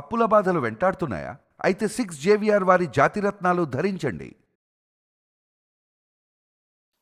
అప్పుల బాధలు వెంటాడుతున్నాయా? అయితే సిక్స్ జేవిఆర్ వారి జాతిరత్నాలు ధరించండి.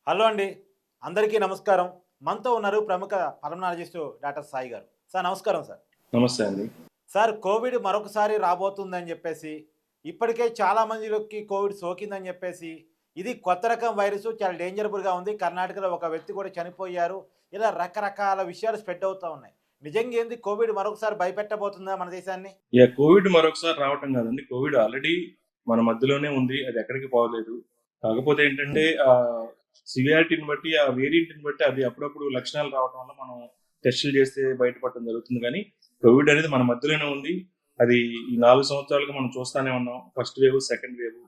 హలో అండి. అందరికీ నమస్కారం. మనతో ఉన్నారు ప్రముఖ పల్మనాలజిస్టు డాక్టర్ సాయి గారు. సార్ నమస్కారం సార్. నమస్తే అండి. సార్ కోవిడ్ మరొకసారి రాబోతుందని చెప్పేసి ఇప్పటికే చాలా మందికి కోవిడ్ సోకిందని చెప్పేసి ఇది కొత్త రకం వైరస్ చాలా డేంజరబుల్గా ఉంది. కర్ణాటకలో ఒక వ్యక్తి కూడా చనిపోయారు. ఇలా రకరకాల విషయాలు స్ప్రెడ్ అవుతూ ఉన్నాయి. నిజంగా ఏంది? కోవిడ్ మరొకసారి భయపెట్టబోతుందా మన దేశాన్ని? ఇక కోవిడ్ మరొకసారి రావటం కాదండి. కోవిడ్ ఆల్రెడీ మన మధ్యలోనే ఉంది. అది ఎక్కడికి పోలేదు. కాకపోతే ఏంటంటే ఆ సివియారిటీని బట్టి ఆ వేరియంట్ని బట్టి అది అప్పుడప్పుడు లక్షణాలు రావటం వల్ల మనం టెస్టులు చేస్తే బయటపడటం జరుగుతుంది. కానీ కోవిడ్ అనేది మన మధ్యలోనే ఉంది. అది ఈ నాలుగు సంవత్సరాలుగా మనం చూస్తానే ఉన్నాం. First wave second wave.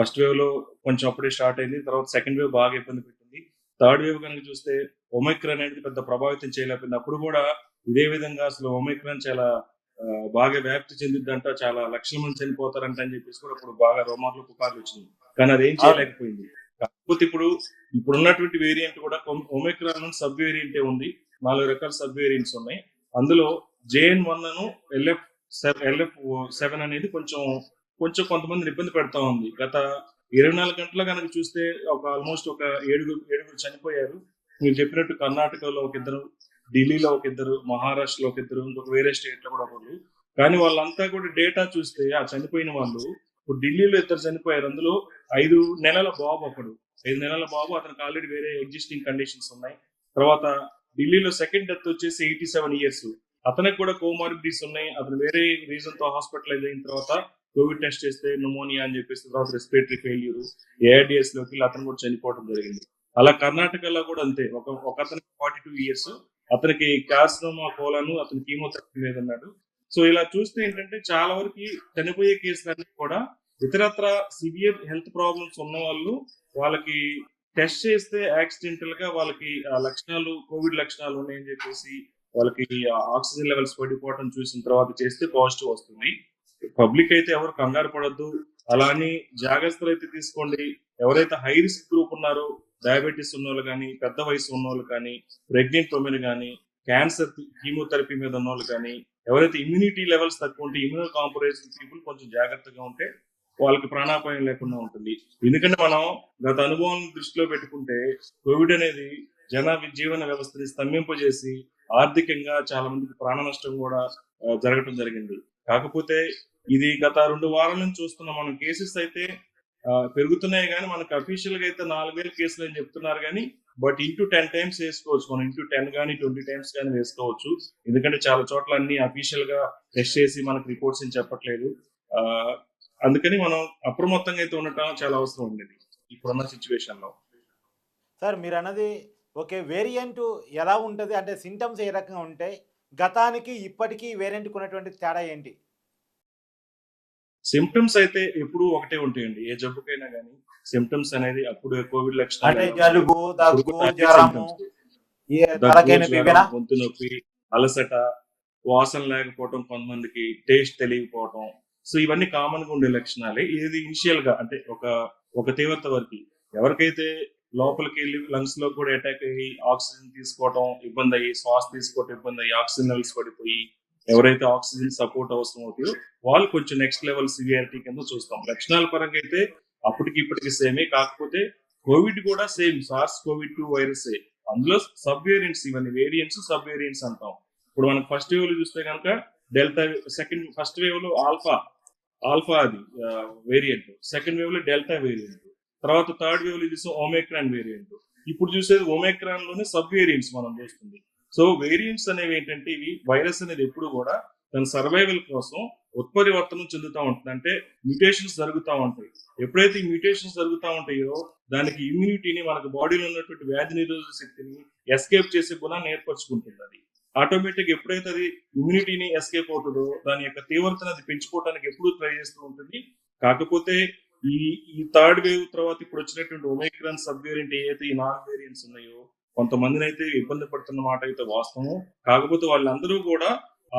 First వేవ్లో కొంచెం అప్పుడే స్టార్ట్ అయింది. తర్వాత సెకండ్ వేవ్ బాగా ఇబ్బంది పెట్టింది. థర్డ్ వేవ్ కనుక చూస్తే ఒమైక్రాన్ అనేది పెద్ద ప్రభావితం చేయలేకపోయింది. అప్పుడు కూడా ఇదే విధంగా అసలు ఒమైక్రాన్ చాలా బాగా వ్యాప్తి చెందిద్దంట చాలా లక్షల మంది చనిపోతారంట అని చెప్పేసి కూడా ఇప్పుడు బాగా రోమార్లు పుకార్లు వచ్చింది. కానీ అదేం చేయలేకపోయింది. కాకపోతే ఇప్పుడు ఇప్పుడు ఉన్నటువంటి వేరియంట్ కూడా ఒమైక్రాన్ సబ్ వేరియంటే ఉంది. నాలుగు రకాల సబ్ వేరియంట్స్ ఉన్నాయి. అందులో జేఎన్ వన్ అను ఎల్ఎఫ్ ఎల్ఎఫ్ సెవెన్ అనేది కొంచెం కొంచెం కొంతమంది ఇబ్బంది పెడతా ఉంది. గత ఇరవై నాలుగు గంటల కనుక చూస్తే ఒక ఆల్మోస్ట్ ఒక ఏడుగురు ఏడుగురు చనిపోయారు. మీరు చెప్పినట్టు కర్ణాటకలో ఒక ఇద్దరు ఢిల్లీలో ఒక ఇద్దరు మహారాష్ట్రలో ఒక ఇద్దరు ఇంకొక వేరే స్టేట్లో కూడా ఒకరు కానీ వాళ్ళంతా కూడా డేటా చూస్తే ఆ చనిపోయిన వాళ్ళు ఇప్పుడు ఢిల్లీలో ఇద్దరు చనిపోయారు. అందులో ఐదు నెలల బాబు ఒకడు. ఐదు నెలల బాబు అతనికి ఆల్రెడీ వేరే ఎగ్జిస్టింగ్ కండిషన్స్ ఉన్నాయి. తర్వాత ఢిల్లీలో సెకండ్ డెత్ వచ్చేసి ఎయిటీ సెవెన్ ఇయర్స్ అతనికి కూడా కోమార్బిడిస్ ఉన్నాయి. అతను వేరే రీజన్తో హాస్పిటలైజ్ అయిన తర్వాత కోవిడ్ టెస్ట్ చేస్తే న్యూమోనియా అని చెప్పేసి తర్వాత రెస్పిరేటరీ ఫెయిల్యూర్ ఏఐడిఎస్లోకి వెళ్ళి అతను కూడా చనిపోవడం జరిగింది. అలా కర్ణాటకలో కూడా అంతే. ఒక ఒక అతనికి ఫార్టీ టూ ఇయర్స్ అతనికి కార్సినోమా కోలాను అతను కీమోథెరపీ మీద ఉన్నాడు. సో ఇలా చూస్తే ఏంటంటే చాలా వరకు చనిపోయే కేసులన్నీ కూడా ఇతరత్ర సివియర్ హెల్త్ ప్రాబ్లమ్స్ ఉన్న వాళ్ళు వాళ్ళకి టెస్ట్ చేస్తే యాక్సిడెంటల్గా వాళ్ళకి ఆ లక్షణాలు కోవిడ్ లక్షణాలు ఉన్నాయని చెప్పేసి వాళ్ళకి ఆక్సిజన్ లెవెల్స్ పడిపోవడం చూసిన తర్వాత చేస్తే పాజిటివ్ వస్తుంది పబ్లిక్ అయితే ఎవరు కంగారు పడద్దు. అలా అని జాగ్రత్తలు అయితే తీసుకోండి. ఎవరైతే హై రిస్క్ గ్రూప్ ఉన్నారో డయాబెటీస్ ఉన్న వాళ్ళు కానీ పెద్ద వయసు ఉన్న వాళ్ళు కానీ ప్రెగ్నెంట్ ఉమెన్ కానీ క్యాన్సర్ కీమోథెరపీ మీద ఉన్న వాళ్ళు కానీ ఎవరైతే ఇమ్యూనిటీ లెవెల్స్ తక్కువ ఉంటే ఇమ్యూనో కాంప్రమైజ్ పీపుల్ కొంచెం జాగ్రత్తగా ఉంటే వాళ్ళకి ప్రాణాపాయం లేకుండా ఉంటుంది. ఎందుకంటే మనం గత అనుభవం దృష్టిలో పెట్టుకుంటే కోవిడ్ అనేది జన జీవన వ్యవస్థని స్తంభింపజేసి ఆర్థికంగా చాలా మందికి ప్రాణ నష్టం కూడా జరగటం జరిగింది. కాకపోతే ఇది గత రెండు వారాల నుంచి చూస్తున్న. మనం కేసెస్ అయితే పెరుగుతున్నాయి కానీ మనకు అఫీషియల్గా అయితే నాలుగు వేల కేసులు అని చెప్తున్నారు కానీ బట్ ఇంటూ టెన్ టైమ్స్ వేసుకోవచ్చు. మనం ఇంటూ టెన్ కానీ ట్వంటీ టైమ్స్ కానీ వేసుకోవచ్చు. ఎందుకంటే చాలా చోట్ల అన్ని అఫీషియల్గా టెస్ట్ చేసి మనకు రిపోర్ట్స్ ఏం చెప్పట్లేదు. అందుకని మనం అప్రమత్తంగా అయితే ఉండటం చాలా అవసరం ఉండేది ఇప్పుడున్న సిచ్యువేషన్లో. సార్ మీరు అన్నది ఓకే వేరియంట్ ఎలా ఉంటుంది? అంటే సింటమ్స్ ఏ రకంగా ఉంటాయి గతానికి ఇప్పటికీ వేరియంట్కి ఉన్నటువంటి తేడా ఏంటి? సిమ్టమ్స్ అయితే ఎప్పుడు ఒకటే ఉంటాయండి. ఏ జబ్బుకైనా కానీ సిమ్టమ్స్ అనేది అప్పుడు కోవిడ్ లక్షణాలు? గొంతు నొప్పి అలసట వాసన లేకపోవటం కొంతమందికి టేస్ట్ తెలియకపోవటం. సో ఇవన్నీ కామన్గా ఉండే లక్షణాలే. ఇది ఇనిషియల్గా అంటే ఒక ఒక తీవ్రత వరకు. ఎవరికైతే లోపలికి వెళ్ళి లంగ్స్లో కూడా అటాక్ అయ్యి ఆక్సిజన్ తీసుకోవటం ఇబ్బంది అయ్యి శ్వాస తీసుకోవటం ఇబ్బంది అయ్యి ఆక్సిజన్ లెవెల్స్ పడిపోయి ఎవరైతే ఆక్సిజన్ సపోర్ట్ అవసరం అవుతాయో వాళ్ళు కొంచెం నెక్స్ట్ లెవెల్ సివియారిటీ కింద చూస్తాం. లక్షణాల పరంగా అయితే అప్పటికి ఇప్పటికి సేమే కాకపోతే కోవిడ్ కూడా same SARS Covid two virus అందులో సబ్ వేరియంట్స్ ఇవన్నీ వేరియంట్స్ సబ్ వేరియంట్స్ అంటాం. ఇప్పుడు మనం ఫస్ట్ వేవ్లో చూస్తే కనుక డెల్టా సెకండ్ ఫస్ట్ వేవ్లో ఆల్ఫా ఆల్ఫా అది వేరియంట్ సెకండ్ వేవ్లో డెల్టా వేరియంట్ తర్వాత థర్డ్ వేవ్లో చూస్తే ఓమేక్రాన్ వేరియంట్ ఇప్పుడు చూసేది ఓమేక్రాన్లోనే సబ్ వేరియంట్స్ మనం చూస్తుంది. సో వేరియంట్స్ అనేవి ఏంటంటే ఇవి వైరస్ అనేది ఎప్పుడు కూడా తన సర్వైవల్ కోసం ఉత్పరివర్తనం చెందుతూ ఉంటుంది. అంటే మ్యూటేషన్స్ జరుగుతూ ఉంటాయి. ఎప్పుడైతే ఈ మ్యూటేషన్స్ జరుగుతూ ఉంటాయో దానికి ఇమ్యూనిటీని మనకు బాడీలో ఉన్నటువంటి వ్యాధి నిరోధక శక్తిని ఎస్కేప్ చేసే గుణాన్ని ఏర్పరచుకుంటుంది అది. ఆటోమేటిక్ ఎప్పుడైతే అది ఇమ్యూనిటీని ఎస్కేప్ అవుతుందో దాని యొక్క తీవ్రతను అది పెంచుకోవడానికి ఎప్పుడు ట్రై చేస్తూ ఉంటుంది. కాకపోతే ఈ ఈ థర్డ్ వేవ్ తర్వాత ఇప్పుడు వచ్చినటువంటి ఒమైక్రాన్ సబ్ వేరియంట్ ఏదైతే ఈ నాలుగు వేరియంట్స్ ఉన్నాయో కొంతమందిని అయితే ఇబ్బంది పడుతున్న మాట అయితే వాస్తవం కాకపోతే వాళ్ళందరూ కూడా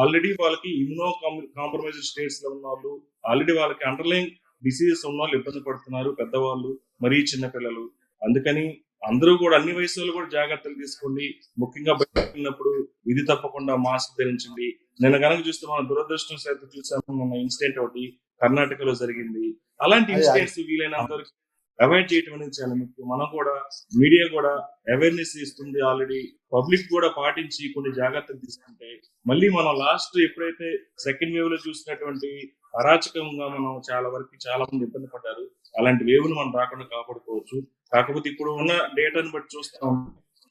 ఆల్రెడీ వాళ్ళకి ఇమ్యూనో కాంప్రమైజ్డ్ స్టేట్స్లో ఉన్న వాళ్ళు ఆల్రెడీ వాళ్ళకి అండర్లైన్ డిసీజెస్ ఉన్న వాళ్ళు ఇబ్బంది పడుతున్నారు పెద్దవాళ్ళు మరీ చిన్న పిల్లలు. అందుకని అందరూ కూడా అన్ని వయసులో కూడా జాగ్రత్తలు తీసుకోండి. ముఖ్యంగా బయట వెళ్ళినప్పుడు విధి తప్పకుండా మాస్క్ ధరించండి. నిన్న కనుక చూస్తే మనం దురదృష్టం శాతం చూసాము మొన్న ఇన్సిడెంట్ ఒకటి కర్ణాటకలో జరిగింది. అలాంటి ఇన్సిడెంట్స్ వీలైనంత వరకు అవాయిడ్ చేయటం అనేది చాలా ముఖ్యం. మనం కూడా మీడియా కూడా అవేర్నెస్ ఇస్తుంది ఆల్రెడీ పబ్లిక్ కూడా పాటించి కొన్ని జాగ్రత్తలు తీసుకుంటే మళ్ళీ మనం లాస్ట్ ఎప్పుడైతే సెకండ్ వేవ్లో చూసినటువంటి అరాచకంగా మనం చాలా వరకు చాలా మంది ఇబ్బంది పడ్డారు అలాంటి వేవ్ను మనం రాకుండా కాపాడుకోవచ్చు. కాకపోతే ఇప్పుడు ఉన్న డేటాను బట్టి చూస్తాం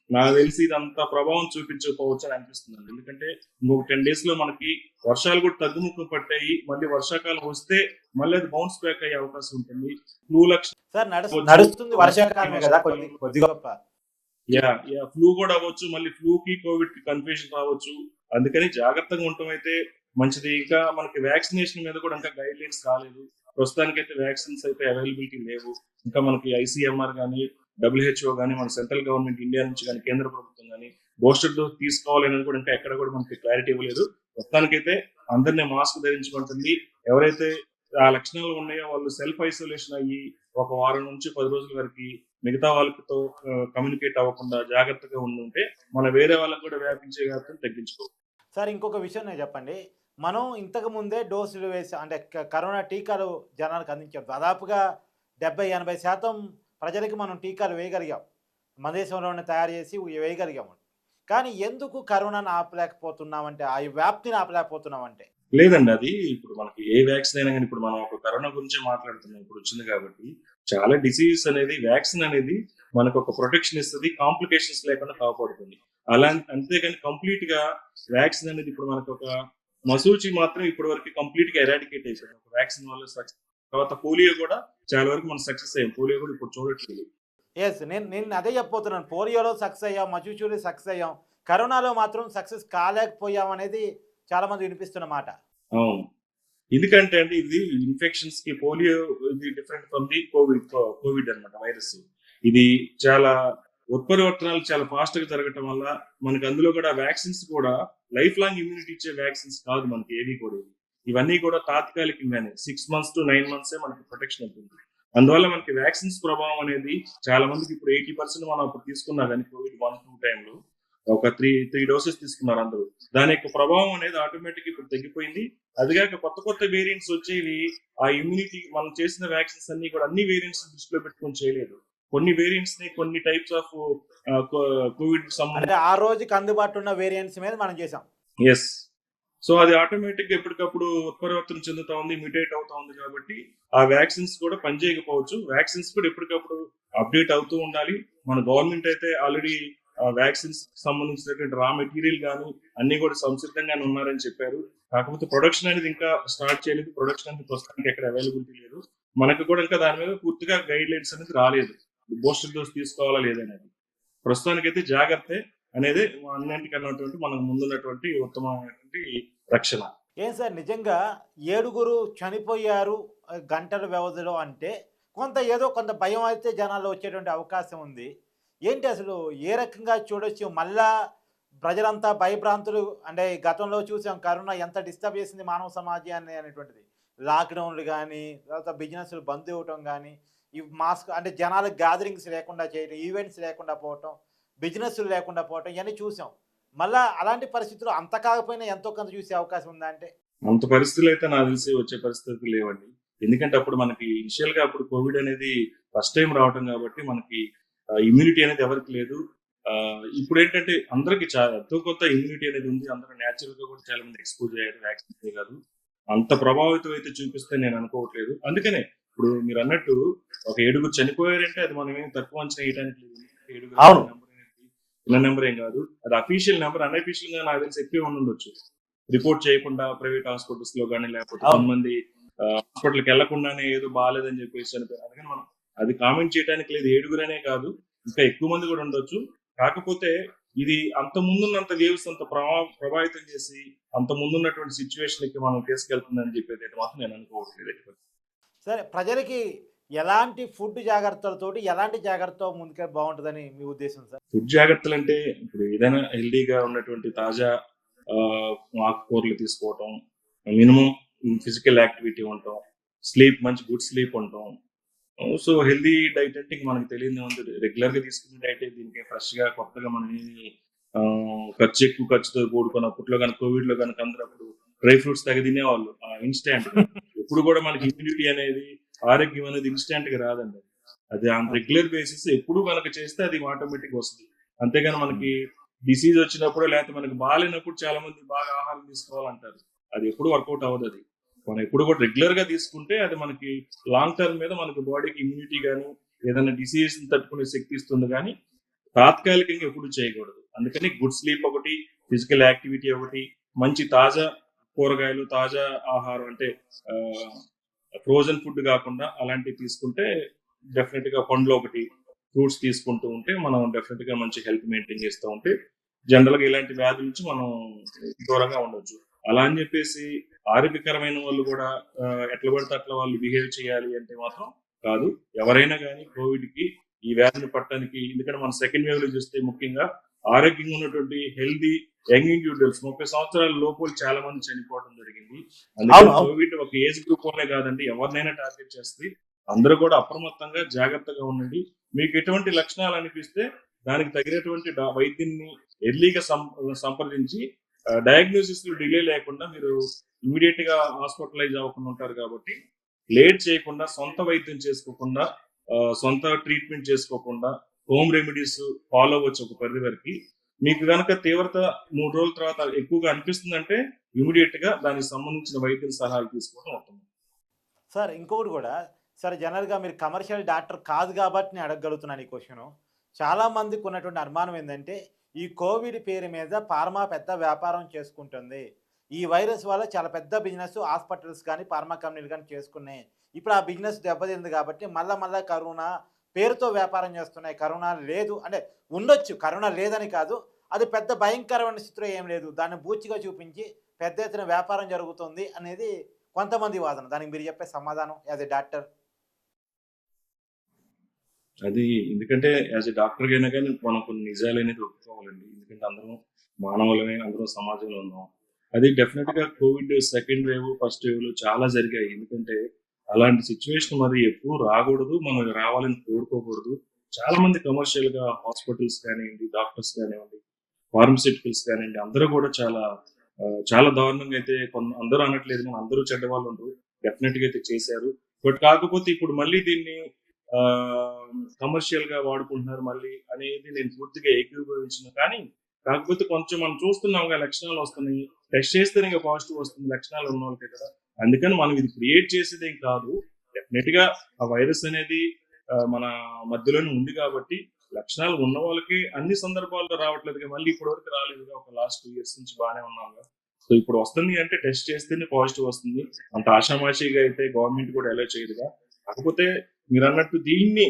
నాకు తెలిసి ఇదంతా ప్రభావం చూపించకపోవచ్చు అని అనిపిస్తుంది ఎందుకంటే ఇంకొక టెన్ డేస్లో మనకి వర్షాలు కూడా తగ్గుముఖం పట్టాయి. మళ్ళీ వర్షాకాలం వస్తే మళ్ళీ అది బౌన్స్ బ్యాక్ అయ్యే అవకాశం ఉంటుంది. ఫ్లూ లక్షణం నడుస్తుంది వర్షాకాలమే కదా కొద్ది కొద్ది గొప్ప. యా యా ఫ్లూ కూడా అవ్వచ్చు మళ్ళీ ఫ్లూ కి కోవిడ్కి కన్ఫ్యూజన్ రావచ్చు. అందుకని జాగ్రత్తగా ఉండటం అయితే మంచిది. ఇంకా మనకి వ్యాక్సినేషన్ మీద కూడా ఇంకా గైడ్ లైన్స్ రాలేదు. ప్రస్తుతానికి అయితే వ్యాక్సిన్స్ అయితే అవైలబిలిటీ లేవు. ఇంకా మనకి ఐసీఎంఆర్ కానీ డబ్ల్యూహెచ్ఓ కానీ మన సెంట్రల్ గవర్నమెంట్ ఇండియా నుంచి కానీ కేంద్ర ప్రభుత్వం కానీ బూస్టర్ డోస్ తీసుకోవాలనేది కూడా ఇంకా ఎక్కడ కూడా మనకి క్లారిటీ ఇవ్వలేదు. మొత్తానికైతే అందరినీ మాస్క్ ధరించుకుంటుంది ఎవరైతే ఆ లక్షణాలు ఉన్నాయో వాళ్ళు సెల్ఫ్ ఐసోలేషన్ అయ్యి ఒక వారం నుంచి పది రోజుల వరకు మిగతా వాళ్ళతో కమ్యూనికేట్ అవ్వకుండా జాగ్రత్తగా ఉండి ఉంటే మన వేరే వాళ్ళకి కూడా వ్యాపించే వ్యాప్తిని తగ్గించుకోవచ్చు సార్ ఇంకొక విషయం నేను చెప్పండి. మనం ఇంతకు ముందే డోసులు వేసి అంటే కరోనా టీకాలు జనాలకు అందించాం. దాదాపుగా డెబ్బై ఎనభై శాతం ప్రజలకి మనం టీకాలు వేయగలిగాం. మన దేశంలోనే తయారు చేసి వేయగలిగాము కానీ ఎందుకు కరోనాను ఆపలేకపోతున్నామంటే ఆ వ్యాప్తిని ఆపలేకపోతున్నామంటే? లేదండి అది ఇప్పుడు మనకి ఏ వ్యాక్సిన్ అయినా కానీ ఇప్పుడు మనం ఒక కరోనా గురించి మాట్లాడుతున్నాం ఇప్పుడు వచ్చింది కాబట్టి. చాలా డిసీజ్ అనేది వ్యాక్సిన్ అనేది మనకు ఒక ప్రొటెక్షన్ ఇస్తుంది కాంప్లికేషన్స్ లేకుండా కాపాడుతుంది. అలా అంతేగాని కంప్లీట్గా వ్యాక్సిన్ అనేది ఇప్పుడు మనకు ఒక మసూచి మాత్రం ఇప్పటి వరకు కంప్లీట్గా ఎరాడికేట్ అయిపోయింది. ఒక వ్యాక్సిన్ వల్ల తర్వాత పోలియో కూడా చాలా వరకు మనం సక్సెస్ అయ్యాం. పోలియో కూడా ఇప్పుడు చూడట్లేదు. ఎస్ నేను నేను అదే చెప్పబోతున్నాను. పోలియోలో సక్సెస్ అయ్యాం మజుచూరి సక్సెస్ అయ్యాం. కరోనాలో మాత్రం సక్సెస్ కాలేకపోయాం అనేది చాలా మంది వినిపిస్తున్న మాట. అవును. ఎందుకంటే అంటే ఇది ఇన్ఫెక్షన్స్కి పోలియో ఇది different from the Covid Covid అన్నమాట వైరస్ ఇది చాలా ఉత్పరివర్తనాలు చాలా ఫాస్ట్గా జరగటం వల్ల మనకి అందులో కూడా వ్యాక్సిన్స్ కూడా లైఫ్ లాంగ్ ఇమ్యూనిటీ ఇచ్చే వ్యాక్సిన్స్ కాదు మనకి ఏవి కూడా. ఇవన్నీ కూడా తాత్కాలికంగానే. Six months to nine months మనకి ప్రొటెక్షన్ ఉంటుంది. అందువల్ల మనకి వ్యాక్సిన్స్ ప్రభావం అనేది చాలా మందికి ఇప్పుడు ఎయిటీ పర్సెంట్ మనం అప్పుడు తీసుకున్నా కానీ కోవిడ్ వన్ టూ టైంలో ఒక త్రీ త్రీ డోసెస్ తీసుకున్నారు అందరూ. దాని యొక్క ప్రభావం అనేది ఆటోమేటిక్ ఇప్పుడు తగ్గిపోయింది. అదిగాక కొత్త కొత్త వేరియంట్స్ వచ్చేవి ఆ ఇమ్యూనిటీ మనం చేసిన వ్యాక్సిన్స్ అన్ని కూడా అన్ని వేరియంట్స్ దృష్టిలో పెట్టుకొని చేయలేదు. కొన్ని వేరియంట్స్ని కొన్ని టైప్స్ ఆఫ్ కోవిడ్ సంబంధించి ఆ రోజుకి అందుబాటులో ఉన్న వేరియంట్స్ మీద మనం చేసాం ఎస్ సో అది ఆటోమేటిక్గా ఎప్పటికప్పుడు ఉత్పరివర్తన చెందుతా ఉంది మ్యూటేట్ అవుతా ఉంది కాబట్టి ఆ వ్యాక్సిన్స్ కూడా పనిచేయకపోవచ్చు. వ్యాక్సిన్స్ కూడా ఎప్పటికప్పుడు అప్డేట్ అవుతూ ఉండాలి. మన గవర్నమెంట్ అయితే ఆల్రెడీ వ్యాక్సిన్స్ సంబంధించినటువంటి రా మెటీరియల్ కానీ అన్ని కూడా సంసిద్ధంగానే ఉన్నారని చెప్పారు. కాకపోతే ప్రొడక్షన్ అనేది ఇంకా స్టార్ట్ చేయలేదు. ప్రొడక్షన్ అనేది ప్రస్తుతానికి ఎక్కడ అవైలబిలిటీ లేదు. మనకు కూడా ఇంకా దాని మీద పూర్తిగా గైడ్ లైన్స్ అనేది రాలేదు. బూస్టర్ డోస్ తీసుకోవాలా లేదనేది ప్రస్తుతానికైతే జాగ్రత్త. అనేది అన్నింటికన్నటువంటి మనకు ముందున్నటువంటి ఉత్తమమైనటువంటి రక్షణ. ఏం సార్ నిజంగా ఏడుగురు చనిపోయారు గంటల వ్యవధిలో అంటే కొంత ఏదో కొంత భయం అయితే జనాల్లో వచ్చేటువంటి అవకాశం ఉంది. ఏంటి అసలు ఏ రకంగా చూడొచ్చు? మళ్ళా ప్రజలంతా భయభ్రాంతులు అంటే గతంలో చూసాం కరోనా ఎంత డిస్టర్బ్ చేసింది మానవ సమాజాన్ని అనేటువంటిది. లాక్డౌన్లు కానీ తర్వాత బిజినెస్లు బంద్ ఇవ్వటం కానీ ఈ మాస్క్ అంటే జనాలకు గ్యాదరింగ్స్ లేకుండా చేయడం ఈవెంట్స్ లేకుండా పోవటం బిజినెస్లు లేకుండా పోవటం ఇవన్నీ చూసాం. మళ్ళా అలాంటి పరిస్థితులు అంత కాకపోయినా ఎంతో కొంత చూసే అవకాశం ఉందా అంటే? అంత పరిస్థితులు అయితే నాకు తెలిసి వచ్చే పరిస్థితులు లేవండి. ఎందుకంటే అప్పుడు మనకి ఇనిషియల్గా అప్పుడు కోవిడ్ అనేది ఫస్ట్ టైం రావటం కాబట్టి మనకి ఇమ్యూనిటీ అనేది ఎవరికి లేదు. ఇప్పుడు ఏంటంటే అందరికి చాలా ఎంతో కొంత ఇమ్యూనిటీ అనేది ఉంది. అందరూ న్యాచురల్గా కూడా చాలా మంది ఎక్స్పోజ్ అయ్యారు వ్యాక్సిన్ కాదు అంత ప్రభావితం అయితే చూపిస్తే నేను అనుకోవట్లేదు. అందుకనే ఇప్పుడు మీరు అన్నట్టు ఒక ఏడుగురు చనిపోయారంటే అది మనం ఏం తక్కువ అంచనా వేయడానికి లేదు. ఏడుగురు అవును. నెంబర్ ఏం కాదు అది అఫీషియల్ నెంబర్ అన్అఫీషియల్గా నాకు తెలిసి ఎక్కువ ఉండి ఉండొచ్చు రిపోర్ట్ చేయకుండా ప్రైవేట్ హాస్పిటల్స్లో కానీ లేకపోతే. కొంతమంది హాస్పిటల్కి వెళ్ళకుండానే ఏదో బాగాలేదని చెప్పేసి చనిపోయారు అందుకని మనం అది కామెంట్ చేయడానికి లేదు ఏడుగురనే కాదు ఇంకా ఎక్కువ మంది కూడా ఉండొచ్చు కాకపోతే ఇది అంత ముందున్నంత వేవ్స్ అంత ప్రభా- ప్రభావితం చేసి అంత ముందున్నటువంటి సిచ్యువేషన్కి మనం తీసుకెళ్తుందని చెప్పేది మాత్రం నేను అనుకోవట్లేదు సరే ప్రజలకి ఎలాంటి ఫుడ్ జాగ్రత్తలతోటి ఎలాంటి జాగ్రత్త ముందుకే బాగుంటుందని మీ ఉద్దేశం సార్? ఫుడ్ జాగ్రత్తలు అంటే ఇప్పుడు ఏదైనా హెల్దీగా ఉన్నటువంటి తాజా ఆ, ఆకుకూరలు తీసుకోవటం మినిమం ఫిజికల్ యాక్టివిటీ ఉండటం స్లీప్ మంచి గుడ్ స్లీప్ ఉండటం. సో హెల్దీ డైట్ అంటే మనకు తెలియదు ఉంది రెగ్యులర్గా తీసుకునే డైట్ దీనికి ఫ్రెష్గా కొత్తగా మనం ఏమి, ఖర్చు ఎక్కువ ఖర్చుతో కూడుకున్న అప్పట్లో కనుక కోవిడ్లో కనుక అందరూ అప్పుడు డ్రై ఫ్రూట్స్ తగ్గ తినేవాళ్ళు ఇన్స్టాంట్ ఎప్పుడు కూడా మనకి ఇమ్యూనిటీ అనేది ఆరోగ్యం అనేది ఇన్స్టెంట్గా రాదండి. అది ఆన్ రెగ్యులర్ బేసిస్ ఎప్పుడు మనకు చేస్తే అది ఆటోమేటిక్ వస్తుంది. అంతేగాని మనకి డిసీజ్ వచ్చినప్పుడు లేకపోతే మనకి బాగాలేనప్పుడు చాలా మంది బాగా ఆహారం తీసుకోవాలంటారు. అది ఎప్పుడు వర్కౌట్ అవ్వదు అది. మనం ఎప్పుడు కూడా రెగ్యులర్గా తీసుకుంటే అది మనకి లాంగ్ టర్మ్ మీద మనకి బాడీకి ఇమ్యూనిటీ కానీ ఏదైనా డిసీజ్ తట్టుకునే శక్తి ఇస్తుంది కానీ తాత్కాలికంగా ఎప్పుడు చేయకూడదు. అందుకని గుడ్ స్లీప్ ఒకటి ఫిజికల్ యాక్టివిటీ ఒకటి మంచి తాజా కూరగాయలు తాజా ఆహారం అంటే ఫ్రోజన్ ఫుడ్ కాకుండా అలాంటివి తీసుకుంటే డెఫినెట్గా పండ్లు ఒకటి ఫ్రూట్స్ తీసుకుంటూ ఉంటే మనం డెఫినెట్గా మంచి హెల్త్ మెయింటైన్ చేస్తూ ఉంటే జనరల్గా ఇలాంటి వ్యాధుల నుంచి మనం దూరంగా ఉండొచ్చు. అలా అని చెప్పేసి ఆరోగ్యకరమైన వాళ్ళు కూడా ఆ, ఎట్లా పడితే అట్లా వాళ్ళు బిహేవ్ చేయాలి అంటే మాత్రం కాదు. ఎవరైనా కానీ కోవిడ్కి ఈ వ్యాధిని పట్టడానికి ఎందుకంటే మన సెకండ్ వేవ్లో చూస్తే ముఖ్యంగా ఆరోగ్యంగా ఉన్నటువంటి హెల్దీ యంగ్ ఇండివిజువల్స్ ముప్పై సంవత్సరాల లోపల చాలా మంది చనిపోవడం జరిగింది. కోవిడ్ ఒక ఏజ్ గ్రూప్ వల్లే కాదండి ఎవరినైనా టార్గెట్ చేస్తుంది అందరూ కూడా అప్రమత్తంగా జాగ్రత్తగా ఉండండి. మీకు ఎటువంటి లక్షణాలు అనిపిస్తే దానికి తగినటువంటి వైద్యున్ని ఎర్లీగా సంప్రదించి డయాగ్నోసిస్ డిలే లేకుండా మీరు ఇమీడియట్గా హాస్పిటలైజ్ అవ్వకుండా ఉంటారు కాబట్టి లేట్ చేయకుండా సొంత వైద్యం చేసుకోకుండా సొంత ట్రీట్మెంట్ చేసుకోకుండా హోమ్ రెమెడీస్ ఫాలో అవ్వచ్చు ఒక పరిధి వరకు మీకు కనుక తీవ్రత మూడు రోజుల తర్వాత ఎక్కువగా అనిపిస్తుందంటే ఇమీడియట్గా దానికి సంబంధించిన వైద్యుల సలహాలు తీసుకోవడం ఉత్తమం. సార్ ఇంకొకటి కూడా. సార్ జనరల్గా మీరు కమర్షియల్ డాక్టర్ కాదు కాబట్టి నేను అడగగలుగుతున్నాను ఈ క్వశ్చన్ చాలా మందికి ఉన్నటువంటి అనుమానం ఏంటంటే ఈ కోవిడ్ పేరు మీద ఫార్మా పెద్ద వ్యాపారం చేసుకుంటుంది. ఈ వైరస్ వల్ల చాలా పెద్ద బిజినెస్ హాస్పిటల్స్ కానీ ఫార్మా కంపెనీలు కానీ చేసుకున్నాయి. ఇప్పుడు ఆ బిజినెస్ దెబ్బతింది కాబట్టి మళ్ళా మళ్ళా కరోనా పేరుతో వ్యాపారం చేస్తున్నాయి. కరోనా లేదు అంటే ఉండొచ్చు. కరోనా లేదని కాదు. అది పెద్ద భయంకరమైన స్థితిలో ఏం లేదు. దాన్ని బూచిగా చూపించి పెద్ద ఎత్తున వ్యాపారం జరుగుతుంది అనేది కొంతమంది వాదన. దానికి మీరు చెప్పే సమాధానం యాజ్ ఎ డాక్టర్? అది ఎందుకంటే యాజ్ ఎ డాక్టర్ అయినా కానీ మనం కొన్ని నిజాలు అనేది ఒప్పుకోవాలండి. ఎందుకంటే అందరం మానవులమే అందరం సమాజంలో ఉన్నాం. అది డెఫినెట్గా కోవిడ్ సెకండ్ వేవ్ ఫస్ట్ వేవ్లో చాలా జరిగాయి. ఎందుకంటే అలాంటి సిచ్యువేషన్ మరి ఎప్పుడు రాకూడదు మనం రావాలని కోరుకోకూడదు. చాలా మంది కమర్షియల్గా హాస్పిటల్స్ కానివ్వండి డాక్టర్స్ కానివ్వండి ఫార్మసిటికల్స్ కానివ్వండి అందరూ కూడా చాలా చాలా దారుణంగా అయితే కొంత అందరూ అనట్లేదు మన అందరూ చెడ్డ వాళ్ళు ఉండరు డెఫినెట్గా అయితే చేశారు. బట్ కాకపోతే ఇప్పుడు మళ్ళీ దీన్ని కమర్షియల్గా వాడుకుంటున్నారు మళ్ళీ అనేది నేను పూర్తిగా ఏకీభవించిన. కానీ కాకపోతే కొంచెం మనం చూస్తున్నాం లక్షణాలు వస్తున్నాయి. టెస్ట్ చేస్తేనే ఇంకా పాజిటివ్ వస్తుంది లక్షణాలు ఉన్న వాళ్ళకే కదా. అందుకని మనం ఇది క్రియేట్ చేసేది ఏం కాదు. డెఫినెట్గా ఆ వైరస్ అనేది మన మధ్యలోనే ఉంది కాబట్టి లక్షణాలు ఉన్న వాళ్ళకి అన్ని సందర్భాల్లో రావట్లేదు మళ్ళీ ఇప్పటి వరకు రాలేదు ఒక లాస్ట్ టూ ఇయర్స్ నుంచి బాగానే ఉన్నాం కదా. సో ఇప్పుడు వస్తుంది అంటే టెస్ట్ చేస్తేనే పాజిటివ్ వస్తుంది. అంత ఆషామాషిగా అయితే గవర్నమెంట్ కూడా ఎలా చేయదుగా కాకపోతే మీరు అన్నట్టు దీన్ని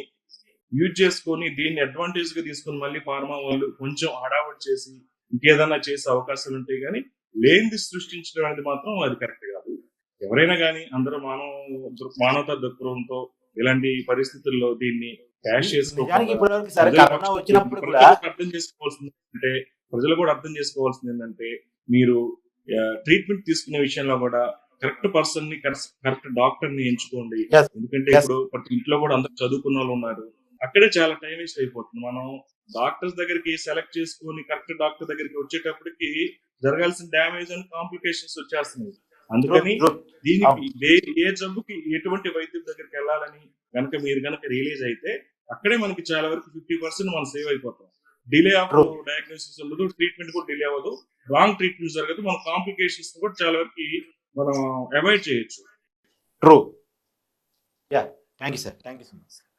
యూజ్ చేసుకొని దీన్ని అడ్వాంటేజ్గా తీసుకొని మళ్ళీ ఫార్మా వాళ్ళు కొంచెం హడావడి చేసి ఇంకేదన్నా చేసే అవకాశాలు ఉంటాయి కానీ లేనిది సృష్టించడం అనేది మాత్రం అది కరెక్ట్ కాదు. ఎవరైనా కానీ అందరూ మానవ మానవత మానవతా దృక్పథంతో ఇలాంటి పరిస్థితుల్లో దీన్ని క్యాష్ వచ్చినప్పుడు కూడా అర్థం చేసుకోవాల్సింది అంటే ప్రజలు కూడా అర్థం చేసుకోవాల్సింది ఏంటంటే మీరు ట్రీట్మెంట్ తీసుకునే విషయంలో కూడా కరెక్ట్ పర్సన్ని కరెక్ట్ డాక్టర్ని ఎంచుకోండి. ఎందుకంటే. ఇప్పుడు ప్రతి ఇంట్లో కూడా అందరు చదువుకున్న వాళ్ళు ఉన్నారు. అక్కడే చాలా టైం వేస్ట్ అయిపోతుంది. మనం డాక్టర్స్ దగ్గరికి సెలెక్ట్ చేసుకొని కరెక్ట్ డాక్టర్ దగ్గరికి వచ్చేటప్పటికి జరగాల్సిన డ్యామేజ్ అండ్ కాంప్లికేషన్స్ వచ్చేస్తున్నాయి. అందుకని దీనికి ఏ- జబ్బుకి ఎటువంటి వైద్యం దగ్గరికి వెళ్ళాలని కనుక మీరు కనుక రియలైజ్ అయితే అక్కడే మనకి చాలా వరకు ఫిఫ్టీ పర్సెంట్ మనం సేవ్ అయిపోతాం. Delay of True. డయాగ్నోసిస్ ఉండదు ట్రీట్మెంట్ కూడా డిలే అవ్వదు. రాంగ్ ట్రీట్మెంట్ జరగదు. మన కాంప్లికేషన్స్ కూడా చాలా వరకు మనం అవాయిడ్ చేయొచ్చు. True yeah thank you sir thank you so much